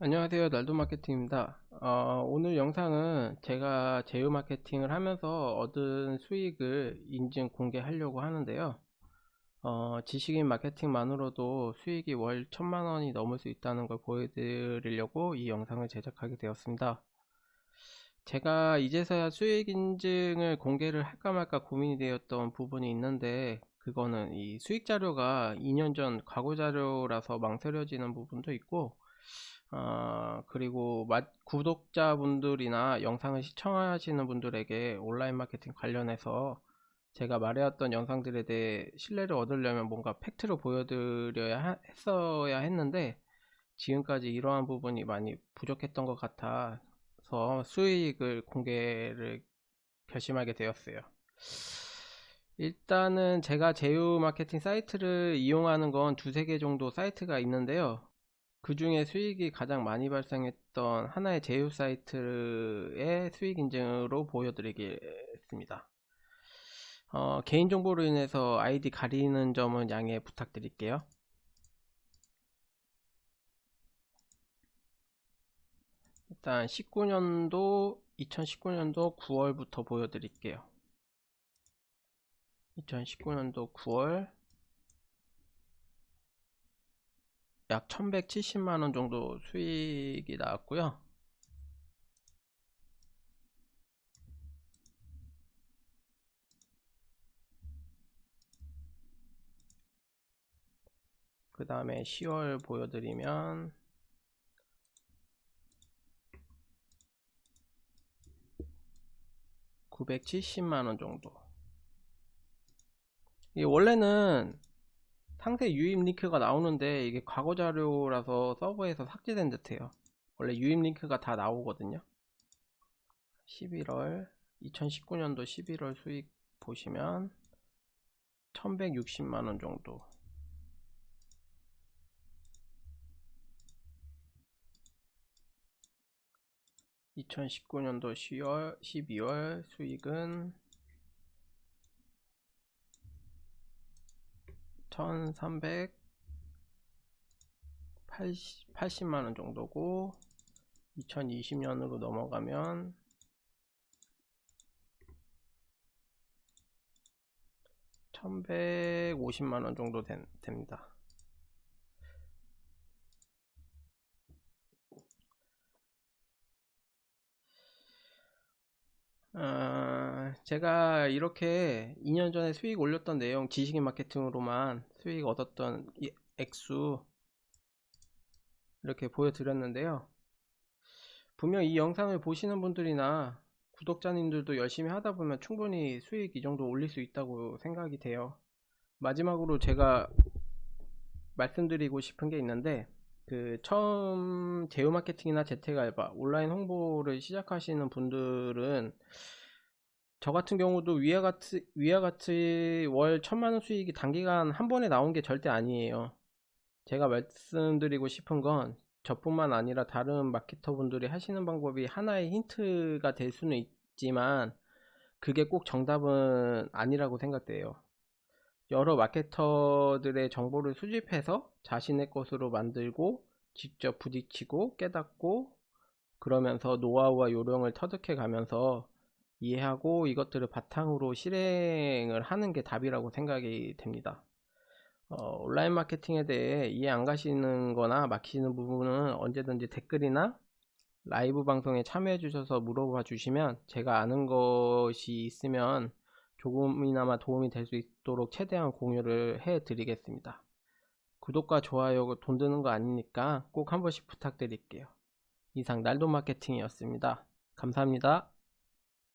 안녕하세요. 날도 마케팅입니다. 어, 오늘 영상은 제가 제휴 마케팅을 하면서 얻은 수익을 인증 공개하려고 하는데요. 어, 지식인 마케팅만으로도 수익이 월 천만 원이 넘을 수 있다는 걸 보여드리려고 이 영상을 제작하게 되었습니다. 제가 이제서야 수익 인증을 공개를 할까 말까 고민이 되었던 부분이 있는데 그거는 이 수익 자료가 2년 전 과거 자료라서 망설여지는 부분도 있고 어, 그리고 마, 구독자분들이나 영상을 시청하시는 분들에게 온라인 마케팅 관련해서 제가 말해왔던 영상들에 대해 신뢰를 얻으려면 뭔가 팩트를 보여드려야 하, 했어야 했는데 지금까지 이러한 부분이 많이 부족했던 것 같아서 수익을 공개를 결심하게 되었어요. 일단은 제가 제휴 마케팅 사이트를 이용하는 건 두세 개 정도 사이트가 있는데요. 그 중에 수익이 가장 많이 발생했던 하나의 제휴 사이트의 수익 인증으로 보여드리겠습니다. 어, 개인정보로 인해서 아이디 가리는 점은 양해 부탁드릴게요. 일단 19년도 2019년도 9월부터 보여드릴게요. 2019년도 9월 약 1170만원 정도 수익이 나왔고요. 그 다음에 10월 보여드리면 970만원 정도. 이 원래는 상세 유입 링크가 나오는데 이게 과거 자료라서 서버에서 삭제된 듯해요. 원래 유입 링크가 다 나오거든요. 11월 2019년도 11월 수익 보시면 1160만원 정도. 2019년도 10월, 12월 수익은 1380만원 정도고 2020년으로 넘어가면 1150만원 정도 된, 됩니다. 어, 제가 이렇게 2년 전에 수익 올렸던 내용 지식인 마케팅으로만 수익 얻었던 액수 이렇게 보여드렸는데요. 분명 이 영상을 보시는 분들이나 구독자님들도 열심히 하다 보면 충분히 수익 이 정도 올릴 수 있다고 생각이 돼요. 마지막으로 제가 말씀드리고 싶은 게 있는데 그 처음 제휴 마케팅이나 재택 알바 온라인 홍보를 시작하시는 분들은 저 같은 경우도 위와 같이 위와 같이 월 천만 원 수익이 단기간 한 번에 나온 게 절대 아니에요. 제가 말씀드리고 싶은 건 저뿐만 아니라 다른 마케터 분들이 하시는 방법이 하나의 힌트가 될 수는 있지만 그게 꼭 정답은 아니라고 생각돼요. 여러 마케터들의 정보를 수집해서 자신의 것으로 만들고 직접 부딪히고 깨닫고 그러면서 노하우와 요령을 터득해 가면서 이해하고 이것들을 바탕으로 실행을 하는 게 답이라고 생각이 됩니다. 어, 온라인 마케팅에 대해 이해 안 가시는 거나 막히는 부분은 언제든지 댓글이나 라이브 방송에 참여해 주셔서 물어봐 주시면 제가 아는 것이 있으면 조금이나마 도움이 될 수 있도록 최대한 공유를 해 드리겠습니다. 구독과 좋아요 돈 드는 거 아니니까 꼭 한 번씩 부탁드릴게요. 이상 날도 마케팅이었습니다. 감사합니다.